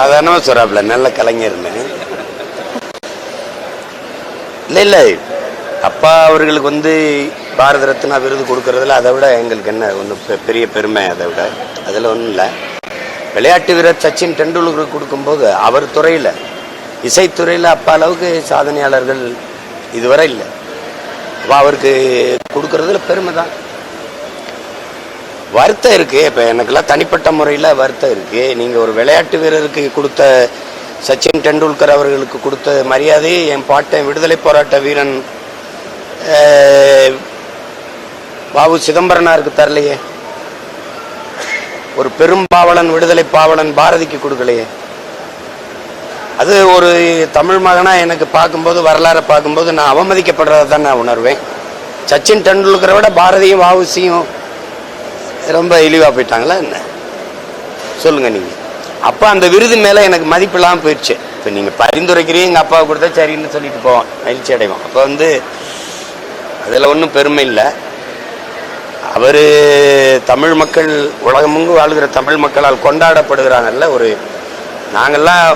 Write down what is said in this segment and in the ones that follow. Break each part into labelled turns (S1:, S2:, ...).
S1: சாதாரணமாக சொல்கிறாப்புல நல்ல கலைஞர்னு இல்லை இல்லை. அப்பா அவர்களுக்கு வந்து பாரத ரத்னா விருது கொடுக்கறதுல அதை விட எங்களுக்கு என்ன ஒன்றும் பெரிய பெருமை அதை விட. அதில் ஒன்றும் இல்லை. விளையாட்டு வீரர் சச்சின் டெண்டுல்கருக்கு கொடுக்கும்போது அவர் துறையில் இசைத்துறையில் அப்பா அளவுக்கு சாதனையாளர்கள் இதுவரை இல்லை. அப்போ அவருக்கு கொடுக்கறதுல பெருமை தான் வருத்தம் இருக்கு. இப்போ எனக்கெல்லாம் தனிப்பட்ட முறையில் வருத்தம் இருக்கு. நீங்கள் ஒரு விளையாட்டு வீரருக்கு கொடுத்த சச்சின் டெண்டுல்கர் அவர்களுக்கு கொடுத்த மரியாதையை என் பாட்டன் விடுதலை போராட்ட வீரன் பாபு சிதம்பரனாருக்கு தரலையே. ஒரு பெரும் பாவலன் விடுதலை பாவலன் பாரதிக்கு கொடுக்கலையே. அது ஒரு தமிழ் மகனா எனக்கு பார்க்கும்போது வரலாறை பார்க்கும்போது நான் அவமதிக்கப்படுறதை தான் நான் உணர்வேன். சச்சின் டெண்டுல்கரை விட பாரதியும் வாவுசியும் ரொம்ப இழிவாக போயிட்டாங்களா என்ன? சொல்லுங்கள் நீங்கள் அப்போ அந்த விருது மேலே எனக்கு மதிப்பில்லாமல் போயிடுச்சு. இப்போ நீங்கள் பரிந்துரைக்கிறீங்க எங்கள் அப்பாவை கொடுத்தா சரின்னு சொல்லிட்டு போவான் மகிழ்ச்சி அடைவான் அப்போ வந்து அதில் ஒன்றும் பெருமை இல்லை. அவர் தமிழ் மக்கள் உலகமுங்கு வாழ்கிற தமிழ் மக்களால் கொண்டாடப்படுகிறாங்கல்ல ஒரு நாங்கெல்லாம்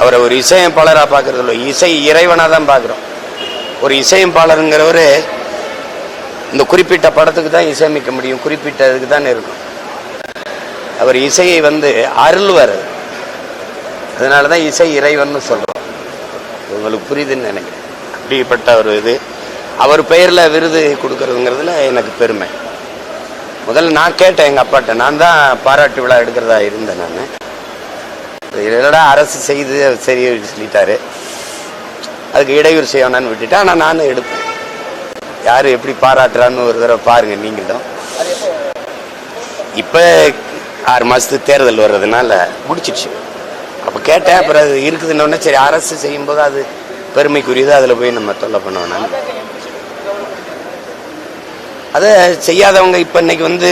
S1: அவரை ஒரு இசையமைப்பாளராக பார்க்கறது இல்லை இசை இறைவனாக தான் பார்க்குறோம். ஒரு இசையமைப்பாளருங்கிறவர் இந்த குறிப்பிட்ட படத்துக்கு தான் இசையமைக்க முடியும் குறிப்பிட்ட இதுக்கு தான் இருக்கும். அவர் இசையை வந்து அருள்வர். அதனால தான் இசை இறைவன் சொல்கிறோம் உங்களுக்கு புரியுதுன்னு நினைக்கிறேன். அப்படிப்பட்ட ஒரு இது. அவர் பெயரில் விருது கொடுக்கறதுங்கிறதுல எனக்கு பெருமை. முதல்ல நான் கேட்டேன் எங்கள் அப்பாட்ட. நான் தான் பாராட்டு விழா எடுக்கிறதா இருந்தேன் நான். இல்லைடா அரசு செய்து சரி சொல்லிட்டாரு. அதுக்கு இடையூறு செய்யணும்னு விட்டுட்டு ஆனால் நானும் எடுப்பேன் யார் எப்படி பாராட்டுறான்னு ஒரு தடவை பாருங்க நீங்களும். இப்போ ஆறு மாதத்துக்கு தேர்தல் வர்றதுனால முடிச்சிடுச்சு. அப்போ கேட்டேன் அப்புறம் அது இருக்குதுன்னொடனே சரி அரசு செய்யும்போது அது பெருமைக்குரியது அதில் போய் நம்ம தொல்லை பண்ண அதை செய்யாதவங்க இப்போ இன்னைக்கு வந்து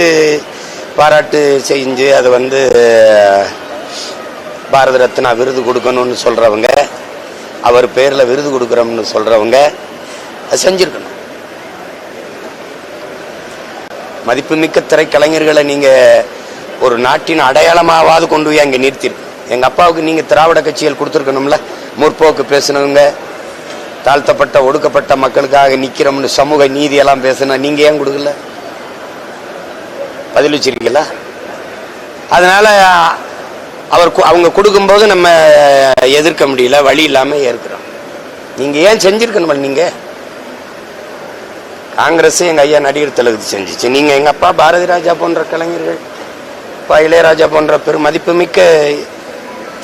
S1: பாராட்டு செஞ்சு அதை வந்து பாரத ரத்னா விருது கொடுக்கணும்னு சொல்கிறவங்க அவர் பேரில் விருது கொடுக்குறோம்னு சொல்கிறவங்க அதை செஞ்சுருக்கணும். மதிப்புமிக்க திரைக்கலைஞர்களை நீங்க ஒரு நாட்டின் அடையாளமாவது கொண்டு போய் அங்கே நிறுத்திருக்கு எங்க அப்பாவுக்கு நீங்க திராவிட கட்சிகள் கொடுத்துருக்கணும்ல? முற்போக்கு பேசினவங்க தாழ்த்தப்பட்ட ஒடுக்கப்பட்ட மக்களுக்காக நிக்கிறோம்னு சமூக நீதி எல்லாம் நீங்கள் நீங்க ஏன் கொடுக்கல? பதில் வச்சிருக்கீங்களா அதனால அவர் கு- அவங்க கொடுக்கும்போது நம்ம எதிர்க்க முடியல வழி இல்லாம ஏற்கிறோம். நீங்க ஏன் செஞ்சிருக்கணும் நீங்க? காங்கிரஸ் எங்க ஐயா நடிகர் தளபதி செஞ்சுச்சு. நீங்க எங்க அப்பா பாரதி ராஜா போன்ற கலைஞர்கள் அப்பா இளையராஜா போன்ற பெரும் மதிப்புமிக்க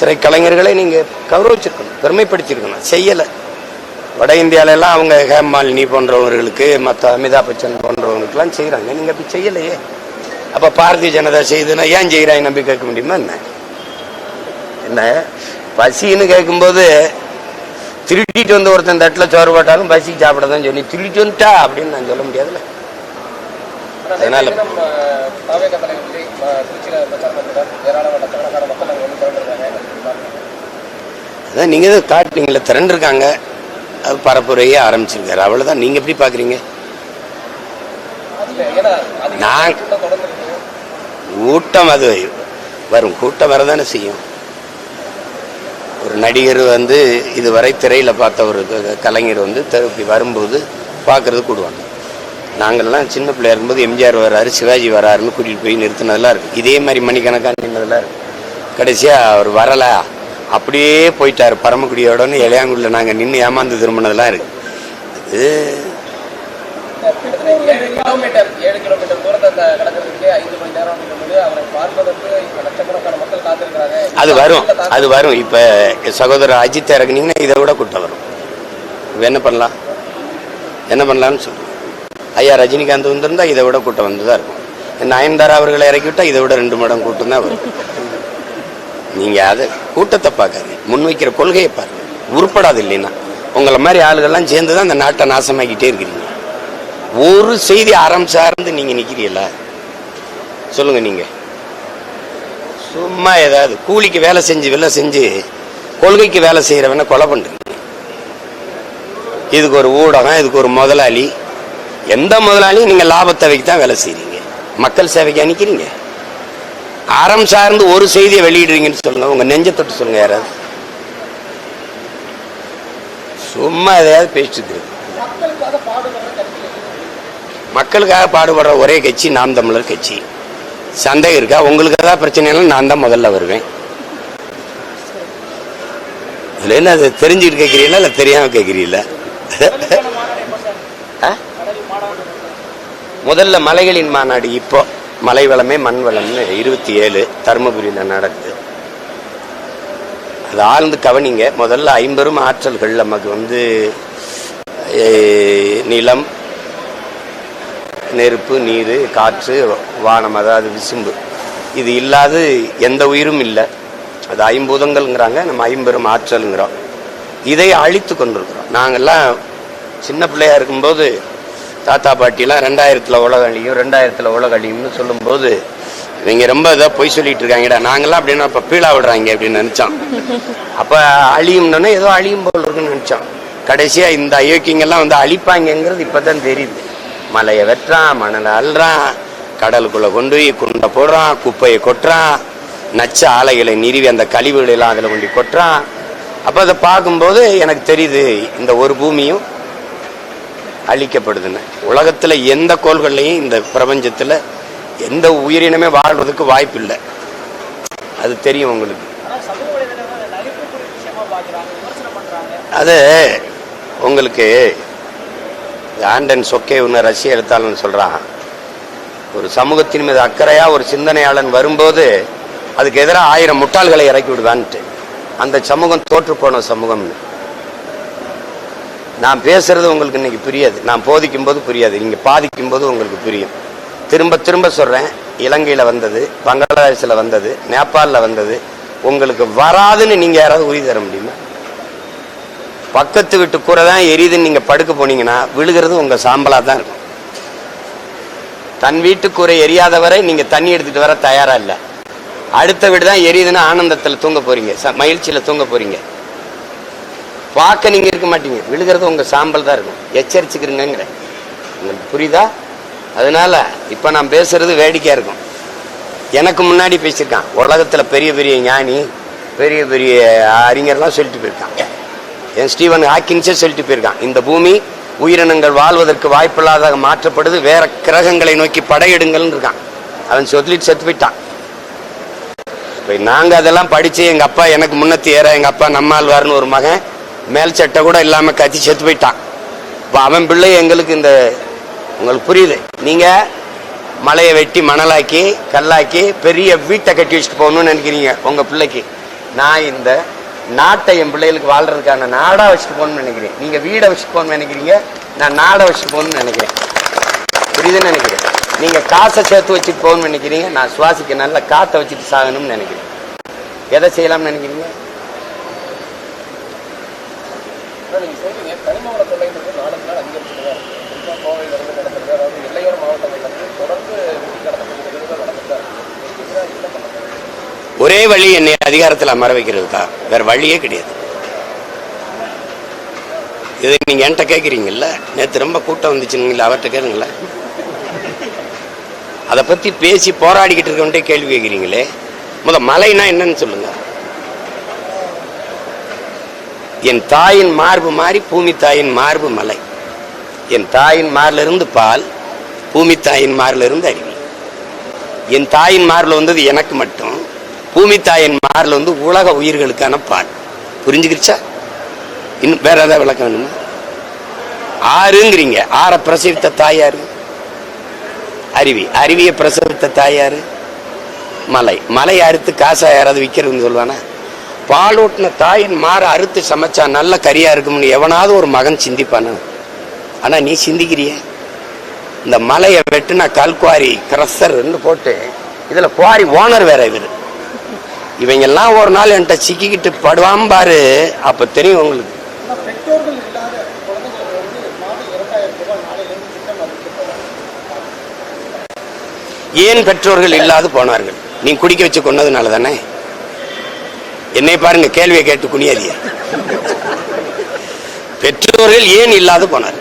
S1: திரைக்கலைஞர்களை நீங்க கௌரவிச்சிருக்கணும் பெருமைப்படுத்தியிருக்கணும் செய்யலை. வட இந்தியாவிலலாம் அவங்க ஹேமாலினி போன்றவர்களுக்கு மற்ற அமிதாப் பச்சன் போன்றவங்களுக்குலாம் செய்கிறாங்க நீங்க அப்படி செய்யலையே. அப்ப பாரதிய ஜனதா செய்துன்னா ஏன் செய்கிறாங்க நம்பி கேட்க முடியுமா என்ன? என்ன? பசின்னு கேட்கும்போது திருடிட்டு வந்து ஒருத்தன் தட்டில் சோறு போட்டாலும் பசிக்கு சாப்பிட தான் சொல்லி திருடிட்டு வந்துட்டா அப்படின்னு நான் சொல்ல முடியாதுல்ல. அதனால அதான் நீங்க தான் காட்டுனீங்கல்ல திரண்டிருக்காங்க. அது பரப்புரையே ஆரம்பிச்சிருக்காரு. அவ்வளவுதான். நீங்க எப்படி
S2: அதிக
S1: நான்
S2: கூட்டம்
S1: அது. வரும். கூட்டம் வரதானே செய்யும். ஒரு நடிகர் வந்து இதுவரை திரையில் பார்த்த ஒரு கலைஞர் வந்து இப்படி வரும்போது பார்க்குறது கூடுவாங்க. நாங்கள்லாம் சின்ன பிள்ளையா இருக்கும்போது எம்ஜிஆர் வராரு சிவாஜி வராருன்னு கூட்டிகிட்டு போய் நிறுத்தினதெல்லாம் இருக்குது இதே மாதிரி மணிக்கணக்காக நின்றதெல்லாம் இருக்குது கடைசியாக அவர் வரல. அப்படியே போயிட்டார் பரமக்குடியோடன்னு இளையாங்குடியில நாங்கள் நின்று ஏமாந்து திரும்பினதெல்லாம் இருக்குது இது
S2: கிலோமீட்டர் ஏழு கிலோமீட்டர் தூரத்தை அந்த கடக்கிறதுக்கே ஐந்து மணி நேரம் அப்படிங்கும்போது அவரை பார்ப்பதற்கு லட்சக்கணக்கான மக்கள் காத்திருக்கிறாங்க.
S1: அது வரும் அது வரும். இப்ப சகோதரர் அஜித் இறக்குனீங்கன்னா இதை விட கூட்டம் வரும். இப்ப என்ன பண்ணலாம்? என்ன பண்ணலாம்னு சொல்லுங்க ஐயா ரஜினிகாந்த் வந்திருந்தா இதை விட கூட்டம் வந்துதான் இருக்கும். நயன்தாரா அவர்களை இறக்கி விட்டா இதை விட ரெண்டு மடம் கூட்டம் தான் வரும். நீங்க அதை கூட்டத்தை பார்க்காதீங்க. முன்வைக்கிற கொள்கையை பாருங்க. உருப்படாது இல்லைன்னா. உங்களை மாதிரி ஆளுகள்லாம் சேர்ந்து தான் இந்த நாட்டை நாசமாக்கிட்டே இருக்கிறீங்க. ஒரு செய்தி அறம் சார்ந்து நீங்க நிற்கிறீங்களா சொல்லுங்க நீங்க. சும்மா ஏதாவது கூலிக்கு வேலை செஞ்சு வேலை செஞ்சு கொள்கைக்கு வேலை செய்யறவன கொலை பண்ணுறீங்க இதுக்கு ஒரு ஊடகம் இதுக்கு ஒரு முதலாளி. எந்த முதலாளியும் நீங்க லாபத்தவைக்கு தான் வேலை செய்கிறீங்க மக்கள் சேவைக்கு அனுக்கிறீங்க. அறம் சார்ந்து ஒரு செய்தியை வெளியிடுறீங்கன்னு சொல்லுங்க. உங்க நெஞ்ச தொட்டு சொல்லுங்க யாராவது. சும்மா எதையாவது பேசிட்டு இருக்கு.
S2: மக்களுக்காக பாடுபடுற
S1: ஒரே கட்சி நாம் தமிழர் கட்சி. சந்தேகம் இருக்கா? உங்களுக்கு ஏதாவது பிரச்சனைனாலும் நான் தான் முதல்ல வருவேன். இதுல என்ன அதை தெரிஞ்சுக்கிட்டு கேட்குறீங்களா? இல்லை தெரியாம கேட்குறீங்களா? முதல்ல மலைகளின் மாநாடு இப்போ மலை வளமே மண் வளம்னு இருபத்தி ஏழு தருமபுரியில் நடக்குது. அது ஆழ்ந்து கவனிங்க. முதல்ல ஐம்பெரும் ஆற்றல்கள் நமக்கு வந்து நிலம் நெருப்பு நீர் காற்று வானம் அதாவது விசும்பு. இது இல்லாது எந்த உயிரும் இல்லை. அது ஐம்பூதங்கள்ங்கிறாங்க நம்ம ஐம்பெரும் ஆற்றலுங்கிறோம். இதை அழித்து கொண்டிருக்கிறோம். நாங்கள்லாம் சின்ன பிள்ளையா இருக்கும்போது தாத்தா பாட்டிலாம் ரெண்டாயிரத்தில் உலக அழியும் ரெண்டாயிரத்தில் உலக அழியும்னு சொல்லும்போது இவங்க ரொம்ப இதாக பொய் சொல்லிட்டு இருக்காங்கடா. நாங்களாம் அப்படின்னா இப்போ பீழா விடுறாங்க அப்படின்னு நினச்சோம். அப்போ அழியும்னோன்னா ஏதோ அழியும் போல் இருக்குன்னு நினச்சோம். கடைசியாக இந்த அயோக்கியங்கள்லாம் வந்து அழிப்பாங்கங்கிறது இப்போ தான் தெரியுது. மலையை வெட்டுறான் மணலை அள்ளுறான் கடலுக்குள்ளே கொண்டு போய் குண்டை போடுறான் குப்பையை கொட்டுறான் நச்ச ஆலைகளை நிறுவி அந்த கழிவுகளை எல்லாம் அதில் கொண்டு கொட்டுறான் அப்போ அதை பார்க்கும்போது எனக்கு தெரியுது இந்த ஒரு பூமியும் அழிக்கப்படுதுன்னு. உலகத்தில் எந்த கோள்கள்லையும் இந்த பிரபஞ்சத்தில் எந்த உயிரினமே வாழ்றதுக்கு வாய்ப்பு இல்லை அது தெரியும் உங்களுக்கு. அது உங்களுக்கு ஆண்டன் சொக்கே ஒன்று ரஷ்ய எழுத்தாளன் சொல்கிறான் ஒரு சமூகத்தின் மீது அக்கறையாக ஒரு சிந்தனையாளன் வரும்போது அதுக்கு எதிராக ஆயிரம் முட்டாள்களை இறக்கி விடுவான்ட்டு அந்த சமூகம் தோற்று போன சமூகம்னு. நான் பேசுறது உங்களுக்கு இன்னைக்கு புரியாது. நான் போதிக்கும் போது புரியாது. நீங்கள் பாதிக்கும் போது உங்களுக்கு புரியும். திரும்ப திரும்ப சொல்கிறேன் இலங்கையில் வந்தது பங்களாதேஷில் வந்தது நேபாளில் வந்தது. உங்களுக்கு வராதுன்னு நீங்கள் யாராவது உறுதி தர முடியுமா? பக்கத்து வீட்டு கூரை தான் எரியுதுன்னு நீங்கள் படுக்க போனீங்கன்னா விழுகிறது உங்கள் சாம்பலாக தான் இருக்கும். தன் வீட்டு கூரை எரியாத வரை நீங்கள் தண்ணி எடுத்துகிட்டு வர தயாராக இல்லை. அடுத்த வீடு தான் எரியுதுன்னா ஆனந்தத்தில் தூங்க போகிறீங்க ச- மகிழ்ச்சியில் தூங்க போகிறீங்க பார்க்க நீங்கள் இருக்க மாட்டீங்க. விழுகிறது உங்கள் சாம்பல் தான் இருக்கும். எச்சரிச்சுக்கிறீங்கிற உங்களுக்கு புரியுதா? அதனால இப்போ நான் பேசுகிறது வேடிக்கையாக இருக்கும். எனக்கு முன்னாடி பேசியிருக்கான். உலகத்துல பெரிய பெரிய ஞானி பெரிய பெரிய அறிஞர்லாம் சொல்லிட்டு போயிருக்கான். என் ஸ்டீவன் ஹாக்கின்ஸே சொல்லிட்டு போயிருக்கான். இந்த பூமி உயிரினங்கள் வாழ்வதற்கு வாய்ப்பில்லாத மாற்றப்படுது வேற கிரகங்களை நோக்கி படையெடுங்கள்னு இருக்கான். அவன் சொல்லிட்டு செத்து போயிட்டான். இப்போ நாங்க அதெல்லாம் படிச்சு எங்க அப்பா எனக்கு முன்னத்தி ஏற எங்க அப்பா நம்மாழ்வார்னு ஒரு மகன் மேல் சட்டை கூட இல்லாம கத்தி செத்து போயிட்டான். இப்போ அவன் பிள்ளை எங்களுக்கு இந்த உங்களுக்கு புரியுது. நீங்க மலையை வெட்டி மணலாக்கி கல்லாக்கி பெரிய வீட்டை கட்டி வச்சுட்டு போகணும்னு நினைக்கிறீங்க உங்க பிள்ளைக்கு. நான் இந்த நாட்டை என் பிள்ளைகளுக்கு வாழ்றதுக்கான நாடா வச்சுட்டு போகணும்னு நினைக்கிறேன். நீங்க வீடை வச்சுட்டு போகணும்னு நினைக்கிறீங்க நான் நாடை வச்சுட்டு போகணும்னு நினைக்கிறேன். புரியுதுன்னு நினைக்கிறேன். நீங்க காசை சேர்த்து வச்சுட்டு போகணும்னு நினைக்கிறீங்க நான் சுவாசிக்க நல்ல காத்தை வச்சுட்டு சாகணும்னு நினைக்கிறேன். எதை செய்யலாம்னு நினைக்கிறீங்க?
S2: தொடர்ந்து
S1: ஒரே வழி என்னை அதிகாரத்தில் அமர வைக்கிறது தான். வேற வழியே கிடையாது. இதை நீங்க என்கிட்ட கேட்குறீங்கல்ல நேற்று ரொம்ப கூட்டம் வந்துச்சுங்களா அவர்கிட்ட கேளுங்களா அதை பத்தி பேசி போராடிக்கிட்டு இருக்கவன்ட்டே கேள்வி கேட்குறீங்களே முத மலைனா என்னன்னு சொல்லுங்க. என் தாயின் மார்பு மாறி பூமி தாயின் மார்பு மலை. என் தாயின் மாரிலிருந்து பால் பூமி தாயின் மார்லிருந்து அருவி. என் தாயின் மாரில் வந்தது எனக்கு மட்டும். பூமி தாயின் வந்து உலக உயிர்களுக்கான பால் புரிஞ்சுக்கிடுச்சா இன்னும் வேற ஏதாவது விளக்கம் வேணுமா? ஆறுங்கிறீங்க. ஆற பிரசவித்த தாயாரு அருவி. அருவியை பிரசவித்த தாயாரு மலை. மலை அறுத்து காசா யாராவது விற்கிறதுன்னு சொல்லுவானா? பாலூட்டின தாயின் மாற அறுத்து சமைச்சா நல்ல கரியா இருக்கும்னு எவனாவது ஒரு மகன் சிந்திப்பான? ஆனா நீ சிந்திக்கிறியே? இந்த மலையை வெட்டுனா கல்குவாரி கிரஸ்ஸர்ன்னு போட்டு இதுல குவாரி ஓனர் வேற இவர். இவங்க எல்லாம் ஒரு நாள் என்கிட்ட சிக்கிக்கிட்டு படுவான் பாரு. அப்ப தெரியும் உங்களுக்கு. ஏன் பெற்றோர்கள் இல்லாது போனார்கள்? நீ குடிக்க வச்சு கொன்னதுனால தானே? என்னை பாருங்க கேள்வியை கேட்டு குனியாதிய பெற்றோர்கள் ஏன் இல்லாது போனார்கள்?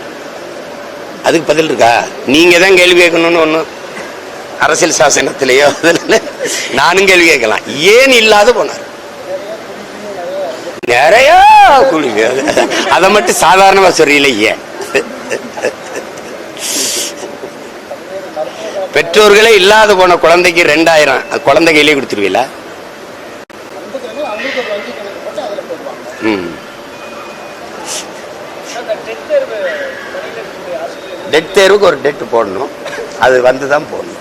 S1: அதுக்கு பதில் இருக்கா? நீங்க தான் கேள்வி கேட்கணும்னு ஒண்ணும் அரசியல் சாசனத்திலேயோ நானும் கேள்வி கேட்கலாம். ஏன் இல்லாத போனார்? நிறைய குடிங்க அதை மட்டும் சாதாரணமா சொல்றீங்களே ஏன்? பெற்றோர்களே இல்லாத போன குழந்தைக்கு ரெண்டாயிரம் குழந்தை கையிலே கொடுத்துருவீங்களா?
S2: டெட்
S1: தேர்வுக்கு ஒரு டெட் போடணும். அது வந்து தான் போடணும்.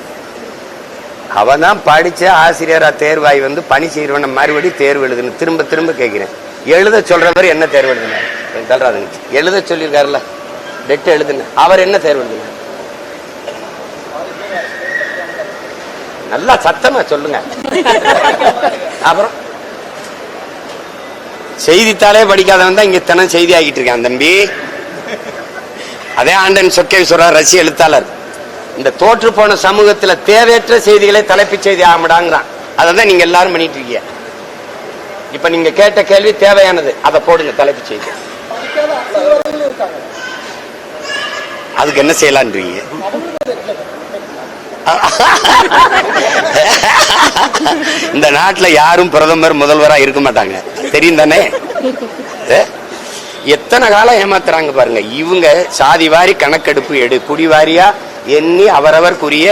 S1: அவன் தான் படிச்ச ஆசிரியரா தேர்வாய் வந்து பணி செய்கிறவன மறுபடியும் தேர்வு எழுதுன்னு திரும்ப திரும்ப கேட்குறேன். எழுத சொல்றவர் என்ன தேர்வு எழுதினார் தல்றாதுங்க எழுத சொல்லியிருக்காருல்ல. டெட் எழுதுன. அவர் என்ன தேர்வு எழுதுனார் நல்லா சத்தமா சொல்லுங்க. அப்புறம்? செய்தித்தாளே படிக்காதவன் தான் இங்க தினம் செய்தி ஆகிட்டு இருக்கான் தம்பி. அதே ஆண்டன் சொக்கேஸ்வரர் ரஷ்ய எழுத்தாளர். இந்த தோற்று போன சமூகத்துல தேவையற்ற செய்திகளை தலைப்புச் செய்தி ஆகமிடாங்கிறான் அதை தான் நீங்க எல்லாரும் பண்ணிட்டு இருக்கீங்க. இப்ப நீங்க கேட்ட கேள்வி தேவையானது. அதை போடுங்க தலைப்புச் செய்தி. அதுக்கு என்ன செய்யலான்றீங்க? இந்த நாட்டுல யாரும் பிரதமர் முதல்வரா இருக்க மாட்டாங்க. தெரியும் தானே? எத்தனை காலம் ஏமாத்துறாங்க பாருங்க. இவங்க சாதி வாரி கணக்கெடுப்பு எடு குடி வாரியா எண்ணி அவரவர்க்குரிய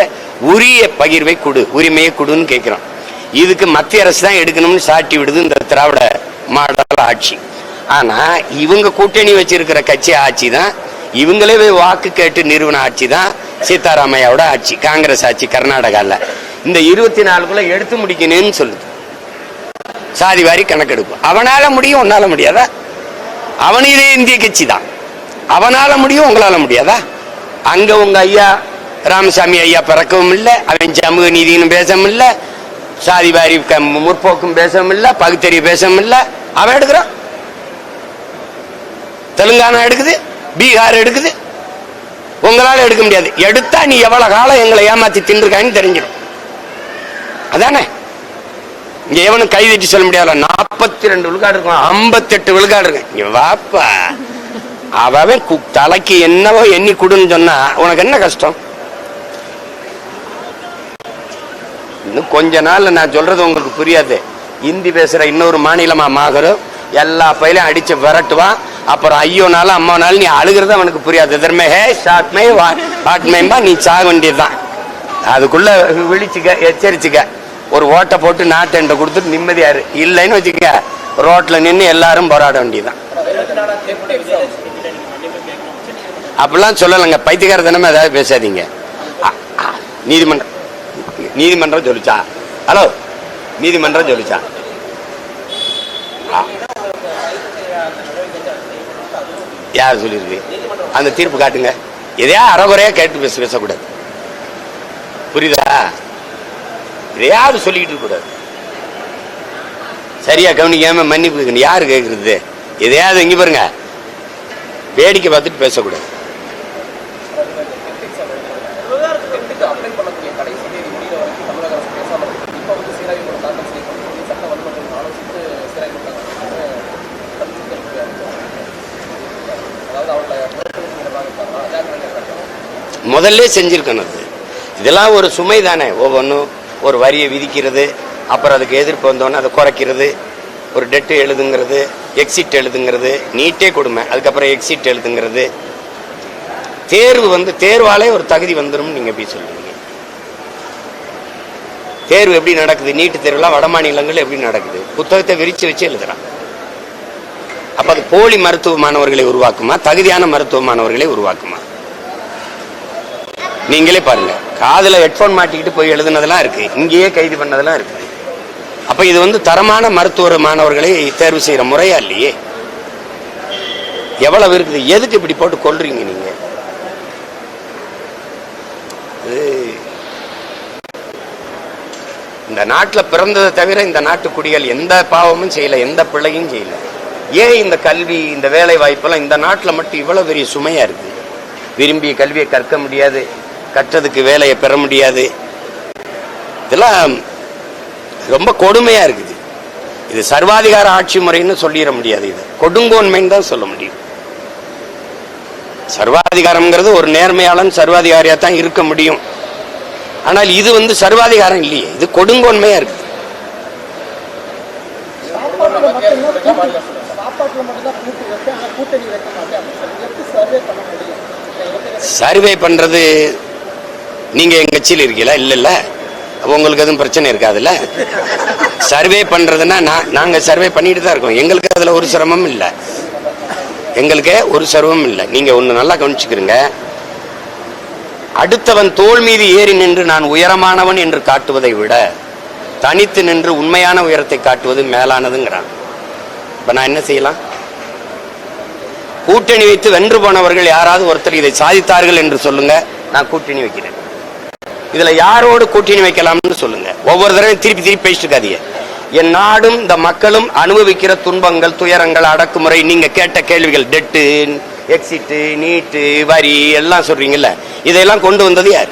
S1: உரிய பகிர்வை கொடு உரிமையை கொடுன்னு கேட்கிறோம். இதுக்கு மத்திய அரசு தான் எடுக்கணும்னு சாட்டி விடுது இந்த திராவிட மாடல் ஆட்சி. ஆனா இவங்க கூட்டணி வச்சிருக்கிற கட்சி ஆட்சி தான் இவங்களே போய் வாக்கு கேட்டு நிறுவன ஆட்சி தான் சீதாராமையாவோட ஆட்சி காங்கிரஸ் ஆட்சி கர்நாடகால. இந்த இருபத்தி நாலுக்குள்ள எடுத்து முடிக்கணும்னு சொல்லுது. சாதி வாரி கணக்கெடுப்பு. அவனால முடியும் உன்னால முடியாதா? அவன் இதே இந்திய கட்சி தான். அவனால முடியும் உங்களால முடியாதா? அங்க உங்க ஐயா ராமசாமி ஐயா பிறக்கவும் இல்லை அவன் சமூக நீதினு பேசவும் இல்லை சாதி வாரி முற்போக்கும் பேசவும் இல்லை பகுத்தறிவு பேசவும் இல்லை. அவன் எடுக்கிறான். தெலுங்கானா எடுக்குது பீகார் எடுக்குது. உங்களால எடுக்க முடியாது. எடுத்தா நீ எவ்வளவு காலம் எங்களை ஏமாத்தி தின்றுருக்கான்னு தெரிஞ்சிடும். அதானே? இங்க எவனும் கைதட்டி சொல்ல முடியாது நாற்பத்தி ரெண்டு விழுக்காடு இருக்கும் ஐம்பத்தெட்டு விழுக்காடு இருக்கும். இங்க வாப்பா. அவன் தலைக்கு என்னவோ எண்ணி கொடுன்னு சொன்னா உனக்கு என்ன கஷ்டம்? இன்னும் கொஞ்ச நாள்ல நான் சொல்றது உங்களுக்கு புரியாது. இந்தி பேசுற இன்னொரு மாநிலமா மாகரும் எல்லா பயிலையும் அடிச்சு விரட்டுவான். அப்புறம் ஐயோனாலும் அம்மானாலும் நீ அழுகிறது அவனுக்கு புரியாது. எதிர்மே ஹே ஷாட்மே வாட்மேம்பா நீ சாக வேண்டியதுதான். அதுக்குள்ள விழிச்சுக்க எச்சரிச்சுக்க. ஒரு ஓட்டை போட்டு நாட்டை கொடுத்துட்டு நிம்மதியாரு இல்லைன்னு வச்சுக்க ரோட்ல நின்று எல்லாரும் போராட வேண்டியதுதான். அப்படிலாம் சொல்லலைங்க. பைத்தியக்கார தினமே ஏதாவது பேசாதீங்க. அ- நீதிமன்றம் நீதிமன்றம் சொல்லிச்சா? ஹலோ நீதிமன்றம் சொல்லிச்சா? ஆ. யார் சொல்லியிருக்கு அந்த தீர்ப்பு காட்டுங்க. எதையா அறகுறையா கேட்டு பேச பேசக்கூடாது. புரியுதா? எதையாவது சொல்லிக்கிட்டு இருக்க கூடாது சரியா கவனிக்காம மன்னிப்பு யாரு கேட்கறது எதையாவது இங்க பாருங்க. வேடிக்கை பார்த்துட்டு பேசக்கூடாது. முதல்ல செஞ்சிருக்கணும் அது. இதெல்லாம் ஒரு சுமை தானே. ஒவ்வொன்றும் ஒரு வரியை விதிக்கிறது அப்புறம் அதுக்கு எதிர்ப்பு வந்தோடனே அதை குறைக்கிறது ஒரு டெட்டு எழுதுங்கிறது எக்ஸிட் எழுதுங்கிறது நீட்டே கொடுமை அதுக்கப்புறம் எக்ஸிட் எழுதுங்கிறது. தேர்வு வந்து தேர்வாலே ஒரு தகுதி வந்துடும் நீங்க எப்படி சொல்லுவீங்க. தேர்வு எப்படி நடக்குது? நீட்டு தேர்வுலாம் வட மாநிலங்கள் எப்படி நடக்குது? புத்தகத்தை விரித்து வச்சு எழுதுறான். அப்போ அது போலி மருத்துவ மாணவர்களை உருவாக்குமா? தகுதியான மருத்துவ மாணவர்களை உருவாக்குமா? நீங்களே பாருங்க. காதுல ஹெட்ஃபோன் மாட்டிக்கிட்டு போய் எழுதுனதெல்லாம் இருக்கு. இங்கேயே கைது பண்ணதெல்லாம் இருக்கு. அப்ப இது வந்து தரமான மருத்துவ மாணவர்களை தேர்வு செய்யற முறையா இல்லையே? எவ்வளவு இருக்குது? எதுக்கு இப்படி போட்டு கொல்றீங்க நீங்க? இந்த நாட்டுல பிறந்ததை தவிர இந்த நாட்டு குடிகள் எந்த பாவமும் செய்யல எந்த பிள்ளையும் செய்யல. ஏன் இந்த கல்வி இந்த வேலை வாய்ப்பெல்லாம் இந்த நாட்டுல மட்டும் இவ்வளவு பெரிய சுமையா இருக்கு? விரும்பிய கல்வியை கற்க முடியாது. கற்றதுக்கு வேலையை பெற முடியாது. இதெல்லாம் ரொம்ப கொடுமையா இருக்குது. இது சர்வாதிகார ஆட்சி முறைன்னு சொல்லிட முடியாது இது. கொடுங்கோன்மைன்னு தான் சொல்ல முடியும். சர்வாதிகாரம்ங்கிறது ஒரு நேர்மையாளன் சர்வாதிகாரியா தான் இருக்க முடியும். ஆனால் இது வந்து சர்வாதிகாரம் இல்லையே. இது கொடுங்கோன்மையா இருக்கு.
S3: சாப்பாட்டுல மட்டும்தான் கூட்டு சாப்பாட்டுல மட்டும்தான் கூட்டு வைப்பேன் ஆனா கூட்டணி வைக்க மாட்டேன். அப்படின்னு சொல்லி எப்படி சர்வே பண்ண முடியும். எனக்கு
S1: சர்வே பண்றது நீங்க எங்க கட்சியில் இருக்கீங்களா? இல்ல இல்ல. அப்ப உங்களுக்கு எதுவும் பிரச்சனை இருக்காதுல்ல? சர்வே பண்றதுன்னா நான் நாங்க சர்வே பண்ணிட்டு தான் இருக்கோம். எங்களுக்கு அதுல ஒரு சிரமம் இல்ல. எங்களுக்கு ஒரு சிரமம் இல்ல. நீங்க ஒண்ணு நல்லா கவனிச்சுக்கிறீங்க. அடுத்தவன் தோள் மீது ஏறி நின்று நான் உயரமானவன் என்று காட்டுவதை விட தனித்து நின்று உண்மையான உயரத்தை காட்டுவது மேலானதுங்கிறான். இப்ப நான் என்ன செய்யலாம்? கூட்டணி வைத்து வென்று போனவர்கள் யாராவது ஒருத்தர் இதை சாதித்தார்கள் என்று சொல்லுங்க. நான் கூட்டணி வைக்கிறேன். இதுல யாரோடு கூட்டணி வைக்கலாம்னு சொல்லுங்க. ஒவ்வொரு தடவையும் திருப்பி திருப்பி பேசிட்டு இருக்காதீங்க. என் நாடும் இந்த மக்களும் அனுபவிக்கிற துன்பங்கள் துயரங்கள் அடக்குமுறை நீங்க கேட்ட கேள்விகள் டெட்டு எக்ஸிட்டு நீட்டு வரி எல்லாம் சொல்றீங்கல்ல இதையெல்லாம் கொண்டு வந்தது யார்?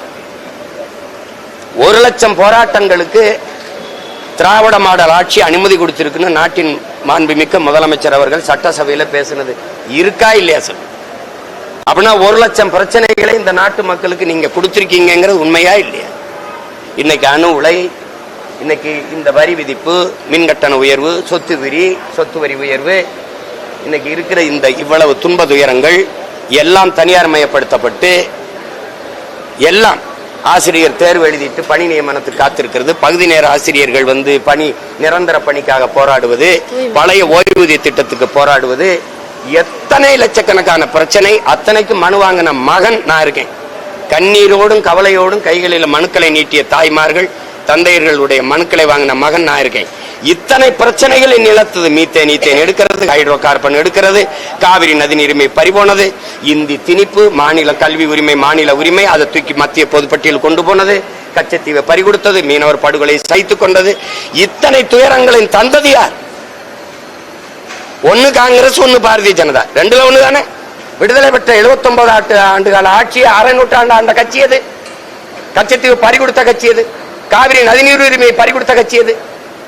S1: ஒரு லட்சம் போராட்டங்களுக்கு திராவிட மாடல் ஆட்சி அனுமதி கொடுத்திருக்குன்னு நாட்டின் மாண்புமிக்க முதலமைச்சர் அவர்கள் சட்டசபையில் பேசுனது இருக்கா இல்லையா சார் அப்படின்னா ஒரு லட்சம் பிரச்சனைகளை இந்த நாட்டு மக்களுக்கு நீங்க கொடுத்துருக்கீங்கிறது உண்மையா இல்லையா? இன்னைக்கு அணு உலை இன்னைக்கு இந்த வரி விதிப்பு மின் கட்டண உயர்வு சொத்து வரி சொத்து வரி உயர்வு இன்னைக்கு இருக்கிற இந்த இவ்வளவு துன்ப துயரங்கள் எல்லாம் தனியார் மயப்படுத்தப்பட்டு எல்லாம் ஆசிரியர் தேர்வு எழுதிட்டு பணி நியமனத்துக்கு காத்திருக்கிறது. பகுதி நேர ஆசிரியர்கள் வந்து பணி நிரந்தர பணிக்காக போராடுவது பழைய ஓய்வூதிய திட்டத்துக்கு போராடுவது எத்தனை லட்சக்கணக்கான பிரச்சனை அத்தனைக்கு மனு வாங்கின மகன் நான் இருக்கேன். கண்ணீரோடும் கவலையோடும் கைகளில் மனுக்களை நீட்டிய தாய்மார்கள் தந்தையர்களுடைய மனுக்களை வாங்கின மகன் நான் இருக்கேன். இத்தனை பிரச்சனைகளை நிலத்தது மீத்தேன் ஈத்தேன் எடுக்கிறது ஹைட்ரோ கார்பன் எடுக்கிறது காவிரி நதி நீரிமை பறிபோனது இந்தி திணிப்பு மாநில கல்வி உரிமை மாநில உரிமை அதை தூக்கி மத்திய பொதுப்பட்டியல் கொண்டு போனது கச்சத்தீவை பறிகொடுத்தது மீனவர் படுகொலை சைத்து கொண்டது. இத்தனை துயரங்களின் தந்தது ஒன்னு காங்கிரஸ் ஒன்னு பாரதிய ஜனதா. ரெண்டுல ஒண்ணு தானே விடுதலை பெற்ற 79 ஆண்டு ஆண்டுகால ஆட்சி அரை நூற்றாண்டு ஆண்ட கட்சி எது? கச்சத்தீவு பறிகொடுத்த கட்சி எது? காவிரி நதிநீர் உரிமையை பறிகொடுத்த கட்சி எது?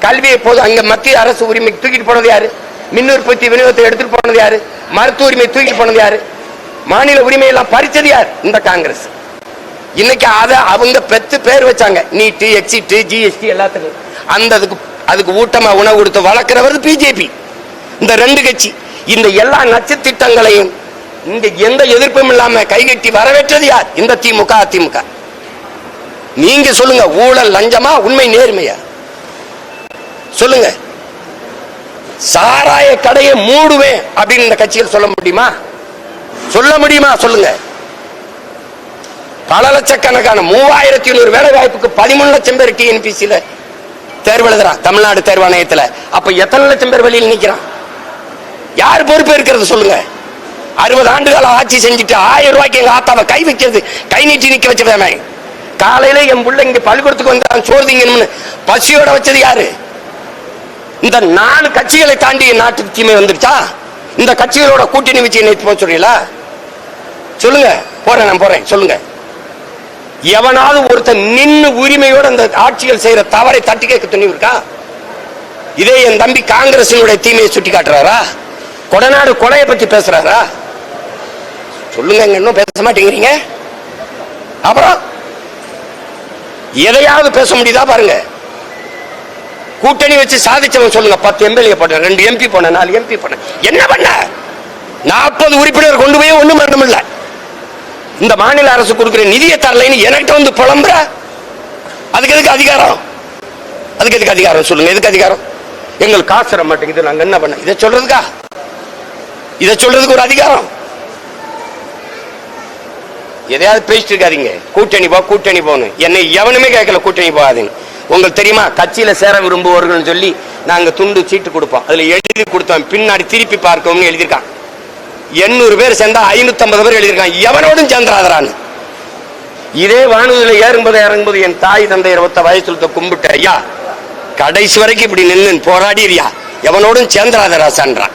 S1: கல்வியை போது அங்க மத்திய அரசு உரிமை தூக்கிட்டு போனது யாரு? மின் உற்பத்தி விநியோகத்தை எடுத்துட்டு போனது யாரு? மருத்துவ உரிமை தூக்கிட்டு போனது யாரு? மாநில உரிமை எல்லாம் பறிச்சது யார்? இந்த காங்கிரஸ். இன்னைக்கு அதை அவங்க பெத்து பேர் வச்சாங்க. நீட்டு எக்ஸிட்டு ஜிஎஸ்டி எல்லாத்துக்கும். அந்த அதுக்கு அதுக்கு ஊட்டமா உணவு கொடுத்து வளர்க்கிறவர் பிஜேபி. இந்த ரெண்டு கட்சி இந்த எல்லா நச்சு திட்டங்களையும் இங்க எந்த எதிர்ப்பும் இல்லாம கைகட்டி வரவேற்றது யார்? இந்த திமுக அதிமுக. நீங்க சொல்லுங்க ஊழல் லஞ்சமா உண்மை நேர்மையா? சொல்லுங்க. சாராய கடையை மூடுவேன் அப்படின்னு இந்த கட்சியில் சொல்ல முடியுமா? சொல்ல முடியுமா? சொல்லுங்க. பல லட்சக்கணக்கான மூவாயிரத்தி ஐநூறு வேலை வாய்ப்புக்கு பதிமூணு லட்சம் பேர் டிஎன்பிசியில தேர்வு எழுதுறான் தமிழ்நாடு தேர்வாணையத்துல. அப்ப எத்தனை லட்சம் பேர் வெளியில் நிக்கிறான்? யார் பொறுப்பு இருக்கிறது சொல்லுங்க? அறுபது ஆண்டுகால ஆட்சி செஞ்சுட்டு ஆயிரம் ரூபாய்க்கு எங்க ஆத்தாவை கை வைக்கிறது கை நீட்டி நிக்க வச்சதானே காலையில என் பிள்ளை இங்க பள்ளிக்கூடத்துக்கு வந்தான் சோர்திங்கன்னு பசியோட வச்சது யாரு? இந்த நாலு கட்சிகளை தாண்டி நாட்டுக்கு தீமை வந்துருச்சா இந்த கட்சிகளோட கூட்டணி வச்சு நேற்று போக சொல்றீங்களா? சொல்லுங்க போறேன் நான் போறேன் சொல்லுங்க. எவனாவது ஒருத்தன் நின்று உரிமையோட அந்த ஆட்சிகள் செய்யற தவறை தட்டி கேட்க துணிவு இருக்கா? இதே என் தம்பி காங்கிரசினுடைய தீமையை சுட்டி காட்டுறாரா கொடநாடு கொலையை பத்தி பேசுறாரா? சொல்லுங்க இன்னும் பேச மாட்டேங்கிறீங்க. அப்புறம் எதையாவது பேச முடியுதா பாருங்க. கூட்டணி வச்சு சாதிச்சவன் சொல்லுங்க பத்து எம்எல்ஏ போட்டேன் ரெண்டு எம்பி போனேன் நாலு எம்பி போனேன். என்ன பண்ண? நாற்பது உறுப்பினர் கொண்டு போய் ஒண்ணும் பண்ண முடியல. இந்த மாநில அரசு கொடுக்கிற நிதியை தரலைன்னு என்கிட்ட வந்து புலம்புற? அதுக்கு எதுக்கு அதிகாரம்? அதுக்கு எதுக்கு அதிகாரம் சொல்லுங்க எதுக்கு அதிகாரம்? எங்களுக்கு காசு தர மாட்டேங்குது நாங்க என்ன பண்ண? இதை சொல்றதுக்கா? இதை சொல்றதுக்கு ஒரு அதிகாரம். எதையாவது பேசிட்டு இருக்காதீங்க கூட்டணி போ கூட்டணி போன்னு. என்னை எவனுமே கேட்கல கூட்டணி போகாதுன்னு. உங்களுக்கு தெரியுமா? கட்சியில சேர விரும்புவர்கள் சொல்லி நாங்க துண்டு சீட்டு கொடுப்போம். அதுல எழுதி கொடுத்தோம் பின்னாடி திருப்பி பார்க்கவும் எழுதியிருக்கான். எண்ணூறு பேர் சேர்ந்தா ஐநூத்தி ஐம்பது பேர் எழுதியிருக்கான். எவனோடும் சேர்ந்துராதரான்னு. இதே வானூர்ல ஏறும்போது இறங்கும்போது என் தாய் தந்தை இருபத்த வயசுல கும்பிட்டு ஐயா கடைசி வரைக்கும் இப்படி நின்று போராடிறியா எவனோடும் சேர்ந்துராத ராசான்றான்.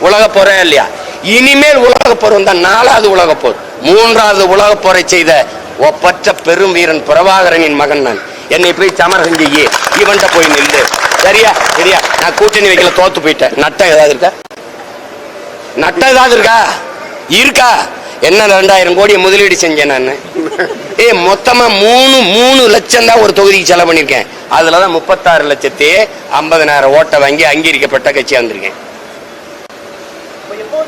S1: உலக போரா இல்லையா? இனிமேல் உலக போர் வந்தா நாலாவது உலக போர் மூன்றாவது உலக போரை செய்த ஒப்பற்ற பெரும் வீரன் பிரபாகரனின் மகன் நான். என்னை போய் சமரகம் செய்யி இவன்ட்ட போய் நின்று சரியா? சரியா? நான் கூட்டணி வைக்கல தோத்து போயிட்டேன். நட்டம் ஏதாவது இருக்கா? நட்டம் ஏதாவது இருக்கா? இருக்கா? என்ன ரெண்டாயிரம் கோடியை முதலீடு செஞ்சேன் நான். ஏ மொத்தமா மூணு மூணு லட்சம் தான் ஒரு தொகுதிக்கு செலவு பண்ணிருக்கேன் அதுலதான் முப்பத்தாறு லட்சத்தி ஐம்பதனாயிரம் ஓட்டை வாங்கி அங்கீகரிக்கப்பட்ட கட்சியா வந்திருக்கேன்
S3: இப்போ எப்போது அதிகாரத்தை கைப்பற்றுவது சார்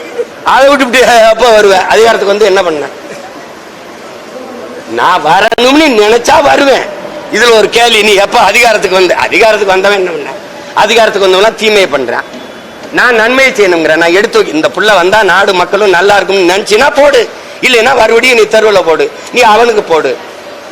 S1: அதை விட்டுவிட்டு எப்ப வருவேன். அதிகாரத்துக்கு வந்து என்ன பண்ண நான் வரணும்னு நினைச்சா வருவேன். இதுல ஒரு கேள்வி நீ எப்ப அதிகாரத்துக்கு வந்து அதிகாரத்துக்கு வந்தவன் என்ன பண்ண? அதிகாரத்துக்கு வந்தவனா தீமையை பண்றேன். நான் நன்மையை செய்யணுங்கிறேன். நான் எடுத்து இந்த புள்ள வந்தா நாடு மக்களும் நல்லா இருக்கும்னு நினைச்சினா போடு. இல்லைன்னா மறுபடியும் நீ தெருவில் போடு. நீ அவனுக்கு போடு.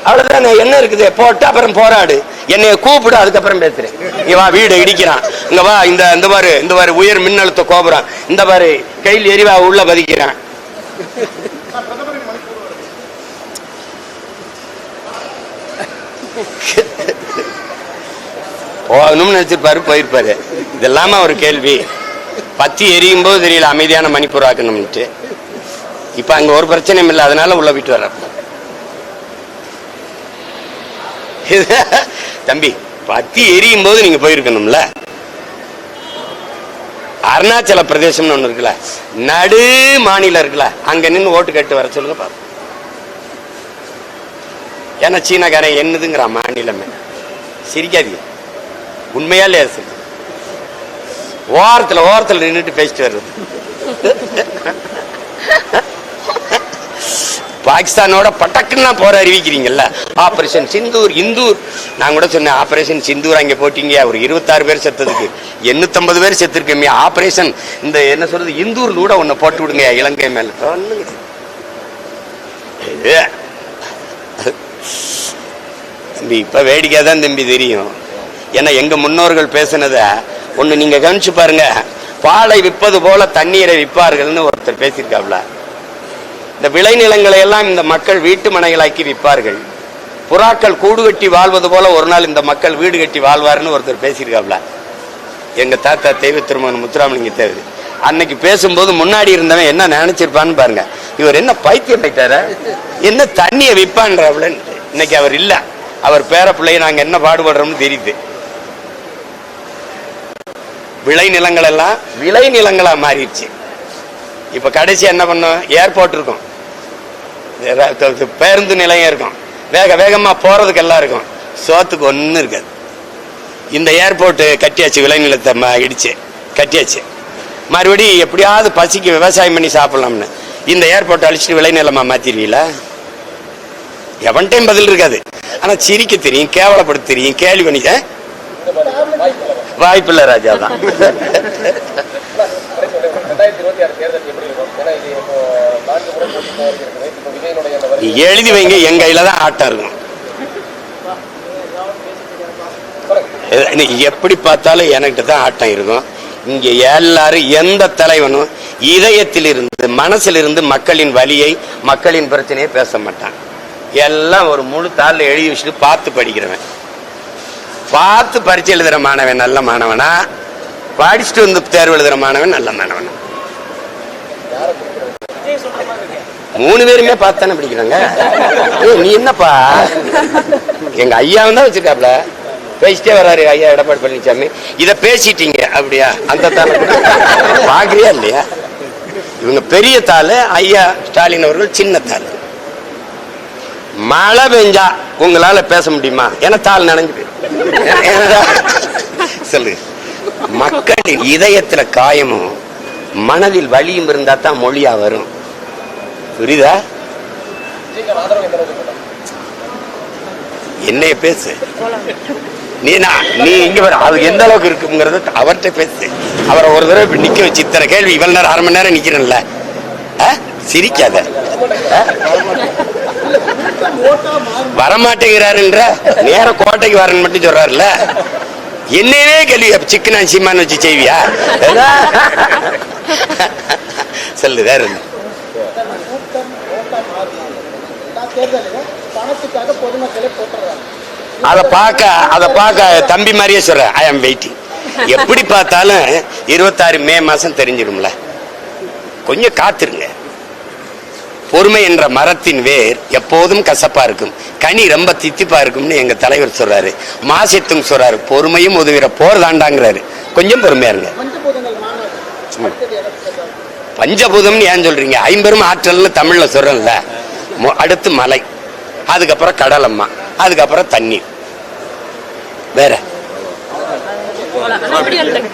S1: அவ்வளவுதான் என்ன இருக்குது? போட்டு அப்புறம் போராடு. என்னைய கூப்பிடு அதுக்கப்புறம் பேசுறேன். நீ வா வீடு இடிக்கிறான். இங்க வா இந்த இந்த பாரு இந்த பாரு உயர் மின்னழுத்த கோபுரம். இந்த பாரு கையில் எரிவா உள்ள பதிக்கிறான். போகணும்னு நினைச்சிருப்பாரு போயிருப்பாரு. இதெல்லாம ஒரு கேள்வி. பத்தி எரியும் போது தெரியல அமைதியான மணிப்பூர் ஆக்கணும்னுட்டு. இப்ப அங்க ஒரு பிரச்சனையும் இல்லை அதனால உள்ள விட்டு வர தம்பி பத்தி எரியும் போது நீங்க போயிருக்கணும்ல. அருணாச்சல பிரதேசம்னு ஒண்ணு இருக்குல்ல நடு மாநிலம் இருக்குல்ல அங்க நின்னு ஓட்டு கட்டு வர சொல்லுங்க பாப்போம். ஏன்னா சீனாக்காரன் என்னதுங்கிற மாநிலமே. சிரிக்காதீங்க. உண்மையா இல்லையா சரி ஓரத்துல ஓரத்துல நின்னுட்டு பேசிட்டு வர்றது. பாகிஸ்தானோட பட்டக்குன்னா போற அறிவிக்கிறீங்கல்ல? ஆபரேஷன் சிந்தூர் இந்தூர் நான் கூட சொன்னேன் ஆபரேஷன் சிந்தூர் அங்க போட்டீங்க. ஒரு இருபத்தாறு பேர் செத்ததுக்கு. எண்ணூத்தம்பது பேர் செத்துருக்கமே. ஆபரேஷன் இந்த என்ன சொல்றது இந்தூர் கூட ஒண்ணு போட்டு விடுங்க இலங்கை மேல. இது தம்பி இப்ப வேடிக்கை தான் தம்பி தெரியும். ஏன்னா எங்க முன்னோர்கள் பேசினத ஒண்ணு நீங்க கவனிச்சு பாருங்க. பாலை விற்பது போல தண்ணீரை விற்பார்கள்னு ஒருத்தர் பேசியிருக்காப்ல. இந்த விளைநிலங்களை எல்லாம் இந்த மக்கள் வீட்டு மனைகளாக்கி விற்பார்கள். புறாக்கள் கூடு கட்டி வாழ்வது போல ஒரு நாள் இந்த மக்கள் வீடு கட்டி வாழ்வார்னு ஒருத்தர் பேசியிருக்காப்ல. எங்க தாத்தா தெய்வ திருமகன் முத்துராமலிங்க தேவர். அன்னைக்கு பேசும்போது முன்னாடி இருந்தவன் என்ன நினைச்சிருப்பான்னு பாருங்க. இவர் என்ன பைத்தியம் ஆயிட்டார? என்ன தண்ணியை விற்பான்றாப்ல? இன்னைக்கு அவர் இல்ல. அவர் பேர பிள்ளைய நாங்க என்ன பாடுபடுறோம்னு தெரியுது. விளை நிலங்கள் எல்லாம் விளை நிலங்களா மாறிடுச்சு. இப்ப கடைசி என்ன பண்ணோம்? ஏர்போர்ட் இருக்கும். பேருந்து நிலையம் இருக்கும். வேக வேகமா போறதுக்கு எல்லாம் இருக்கும். சோத்துக்கு ஒன்றும் இருக்காது. இந்த ஏர்போர்ட் கட்டியாச்சு விளைநிலத்தை இடிச்சு கட்டியாச்சு. மறுபடியும் எப்படியாவது பசிக்கு விவசாயம் பண்ணி சாப்பிடலாம்னு. இந்த ஏர்போர்ட் அழிச்சிட்டு விளைநிலமாக மாற்றிடுவீங்களா எவன்டையும் பதில் இருக்காது. ஆனா சிரிக்க தெரியும் கேவலப்படுத்த தெரியும் கேள்வி பண்ணிக்க வாய்ப்பில்லை ராஜா தான்.
S2: ரெண்டாயிரத்தி இருபத்தி ஆறு தேர்தல் எப்படி இருக்கும்? ஏன்னா இது இப்போ நான்கு முறை போட்டி போகிறது இருக்குது இப்போ விஜயனுடைய அந்த
S1: நீ
S2: வருகை
S1: எழுதி வைங்க என் கையில தான் ஆட்டம் இருக்கும். எப்படி பார்த்தாலும் எனக்கிட்ட தான் ஆட்டம் இருக்கும். இங்க எல்லாரும் எந்த தலைவனும் இதயத்தில் இருந்து மனசில் இருந்து மக்களின் வலியை மக்களின் பிரச்சனையை பேச மாட்டான். எல்லாம் ஒரு முழு தாளில் எழுதி வச்சுட்டு பார்த்து படிக்கிறவன். பார்த்து பரீட்சை எழுதுற மாணவன் நல்ல மாணவனா? படிச்சுட்டு வந்து தேர்வு எழுதுற மாணவன் நல்ல மாணவனா
S3: விஜய் சொல்ற மாதிரி இருக்கு
S1: மூணு பேருமே பார்த்து தானே பிடிக்கிறாங்க? ஏய், நீ என்னப்பா? எங்க ஐயாவும் தான் வச்சிருக்காப்ல. பேசிட்டே வர்றாரு ஐயா எடப்பாடி பழனிசாமி இதை பேசிட்டீங்க அப்படியா? அந்த தாள் பாக்குறியா இல்லையா? இவங்க பெரிய தாள் ஐயா ஸ்டாலின் அவர்கள் சின்ன தாள். மழை பெஞ்சா உங்களால பேச முடியுமா? ஏன்னா தாள் நனைஞ்சு போயிடும். சொல்லு. மக்களின் இதயத்துல காயமும் மனதில் வலியும் இருந்தா தான் மொழியா வரும். புரியுதா? என்னைய பேசு. நீ நான் நீ இங்க வர அது எந்த அளவுக்கு இருக்குங்கிறத அவர்கிட்ட பேசு. அவரை ஒரு தடவை இப்படி நிக்க வச்சு இத்தனை கேள்வி இவ்வளவு நேரம் அரை மணி நேரம் நிக்கிறேன்ல? சிரிக்காத. வரமாட்டேங்கிறாருன்ற நேர கோட்டைக்கு வரேன்னு மட்டும் சொல்றாருல்ல. என்னையவே கேள்வி சிக்கனா சீமான்னு வச்சு செய்வியா? சொல்லு வேற என்ன
S3: கூட்டம் ஓட்டா மாறும் எல்லா தேர்தலையும் பணத்துக்காக பொதுமக்களை போட்டுறாங்க
S1: அதை பார்க்க அதை பார்க்க தம்பி மாதிரியே சொல்றேன். ஐ ஆம் வெயிட்டிங் எப்படி பார்த்தாலும் இருபத்தாறு மே மாசம் தெரிஞ்சிடும்ல கொஞ்சம் காத்துருங்க. பொறுமை என்ற மரத்தின் வேர் எப்போதும் கசப்பா இருக்கும். கனி ரொம்ப தித்திப்பா இருக்கும்னு எங்க தலைவர் சொல்றாரு. மாசித்தும் சொல்றாரு பொறுமையும் உதவிற போர் தாண்டாங்கிறாரு. கொஞ்சம் பொறுமையா இருங்க. பஞ்சபூதம்னு ஏன் சொல்றீங்க? ஐம்பெரும் ஆற்றல்னு தமிழ்ல சொல்றேன்ல. அடுத்து மலை. அதுக்கப்புறம் கடலம்மா. அதுக்கப்புறம் தண்ணீர். வேற?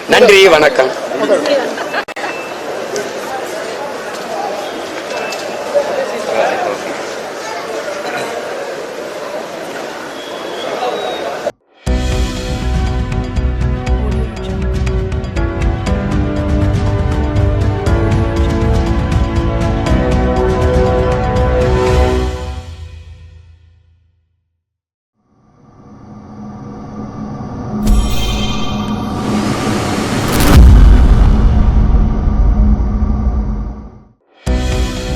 S1: நன்றி வணக்கம்.